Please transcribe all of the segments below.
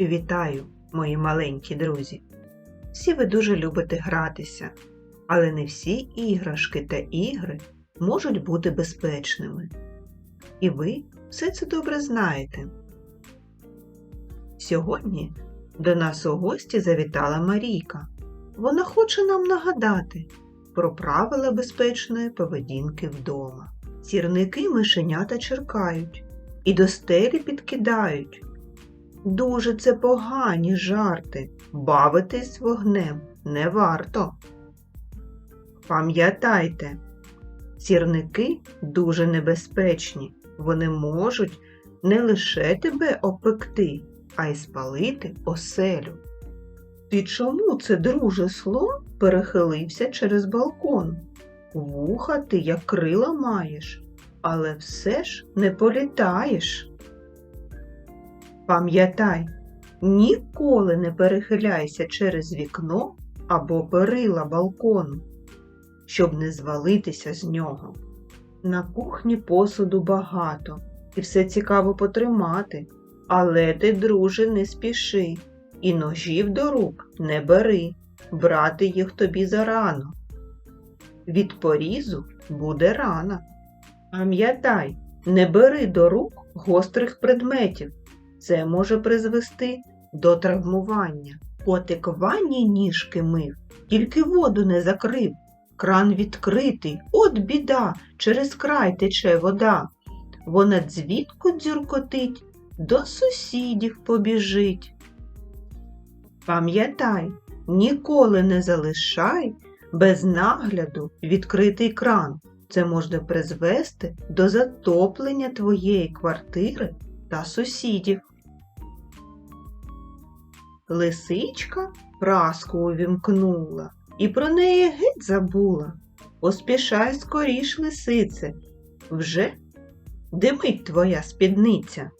Вітаю, мої маленькі друзі! Всі ви дуже любите гратися, але не всі іграшки та ігри можуть бути безпечними. І ви все це добре знаєте. Сьогодні до нас у гості завітала Марійка. Вона хоче нам нагадати про правила безпечної поведінки вдома. Сірники мишенята черкають і до стелі підкидають. Дуже це погані жарти. Бавитись вогнем не варто. Пам'ятайте, сірники дуже небезпечні. Вони можуть не лише тебе опекти, а й спалити оселю. Ти чому це, друже слон, перехилився через балкон? Вуха ти, як крила маєш, але все ж не політаєш. Пам'ятай, ніколи не перехиляйся через вікно або перила балкону, щоб не звалитися з нього. На кухні посуду багато, і все цікаво потримати, але ти, друже, не спіши, і ножів до рук не бери, брати їх тобі зарано. Від порізу буде рана. Пам'ятай, не бери до рук гострих предметів. Це може призвести до травмування. Котик ванні ніжки мив, тільки воду не закрив. Кран відкритий, от біда, через край тече вода. Вона дзвідку дзюркотить, до сусідів побіжить. Пам'ятай, ніколи не залишай без нагляду відкритий кран. Це може призвести до затоплення твоєї квартири та сусідів. Лисичка праску увімкнула і про неї геть забула. Поспішай скоріш, лисице, вже димить твоя спідниця.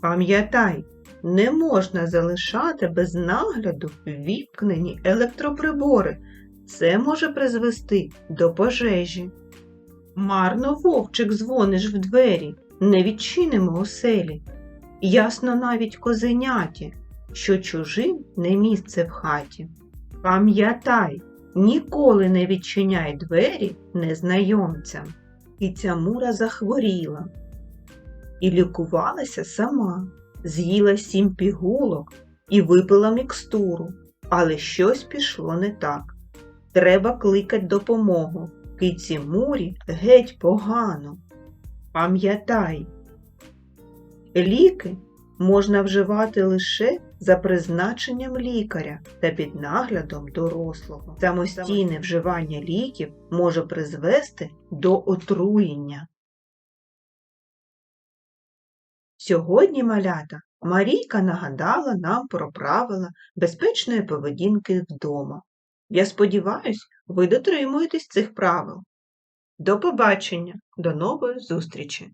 Пам'ятай, не можна залишати без нагляду ввімкнені електроприбори. Це може призвести до пожежі. Марно вовчик дзвониш в двері, не відчинимо оселі. Ясно навіть козеняті, що чужим не місце в хаті. Пам'ятай, ніколи не відчиняй двері незнайомцям. І ця мура захворіла. І лікувалася сама, з'їла сім пігулок і випила мікстуру, але щось пішло не так. Треба кликать допомогу. Киці мурі геть погано. Пам'ятай, ліки можна вживати лише за призначенням лікаря та під наглядом дорослого. Самостійне вживання ліків може призвести до отруєння. Сьогодні, малята, Марійка нагадала нам про правила безпечної поведінки вдома. Я сподіваюсь, ви дотримуєтесь цих правил. До побачення, до нової зустрічі!